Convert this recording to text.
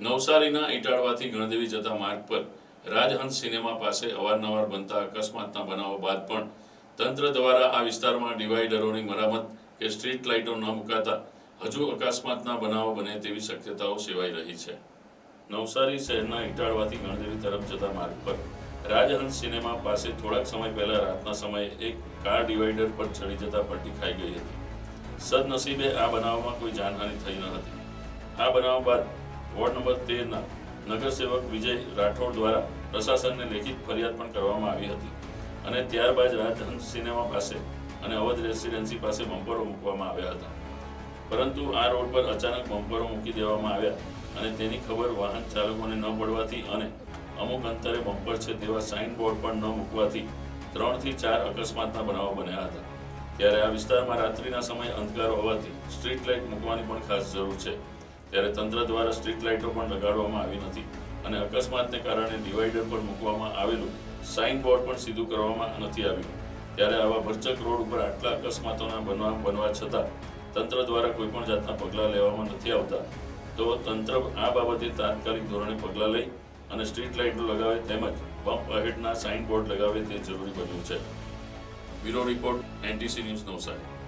નવસારીના ઇટાળવાથી ગણદેવી જતા માર્ગ પર રાજહંસ સિનેમા પાસે અવારનવાર બનતા અકસ્માતના બનાવો બાદ પણ તંત્ર દ્વારા આ વિસ્તારમાં ડિવાઈડરોની મરામત કે સ્ટ્રીટ લાઇટો ન મુકાતા હજુ અકસ્માતના બનાવો બને તેવી શક્યતાઓ સેવાઈ રહી છે. નવસારી શહેરના ઇટાળવાથી ગણદેવી તરફ જતા માર્ગ પર રાજહંસ સિનેમા પાસે થોડાક સમય પહેલા રાતના સમયે એક કાર ડિવાઈડર પર ચડી જતા પલટી ખાઈ ગઈ હતી. સદનસીબે આ બનાવમાં કોઈ જાનહાનિ થઈ ન હતી. આ બનાવ બાદ વોર્ડ નંબર તેરના નગરસેવક વિજય રાઠોડ દ્વારા પ્રશાસનને લેખિત ફરિયાદ પણ કરવામાં આવી હતી અને ત્યારબાદ રાજહંસ સિનેમા પાસે અને અવધ રેસિડેન્સી પાસે બમ્પરો મૂકવામાં આવ્યા હતા. પરંતુ આ રોડ પર અચાનક બમ્પરો મૂકી દેવામાં આવ્યા અને તેની ખબર વાહન ચાલકોને ન પડવાથી અને અમુક અંતરે બમ્પર છે તેવા સાઇન બોર્ડ પણ ન મૂકવાથી ત્રણથી ચાર અકસ્માતના બનાવો બન્યા હતા. ત્યારે આ વિસ્તારમાં રાત્રિના સમયે અંધકાર હોવાથી સ્ટ્રીટ લાઇટ મૂકવાની પણ ખાસ જરૂર છે. ત્યારે તંત્ર દ્વારા સ્ટ્રીટ લાઇટો પણ લગાડવામાં આવી નથી અને અકસ્માતને કારણે ડિવાઈડર પર મૂકવામાં આવેલું સાઇન બોર્ડ પણ સીધું કરવામાં નથી આવ્યું. ત્યારે આવા ભરચક રોડ ઉપર આટલા અકસ્માતોના બનવા બનવા છતાં તંત્ર દ્વારા કોઈપણ જાતના પગલાં લેવામાં નથી આવતા. તો તંત્ર આ બાબતે તાત્કાલિક ધોરણે પગલાં લઈ અને સ્ટ્રીટ લાઇટો લગાવે તેમજ બમ્પ અહેડના સાઇન બોર્ડ લગાવે તે જરૂરી બન્યું છે. Bureau report, NTC news Navsari.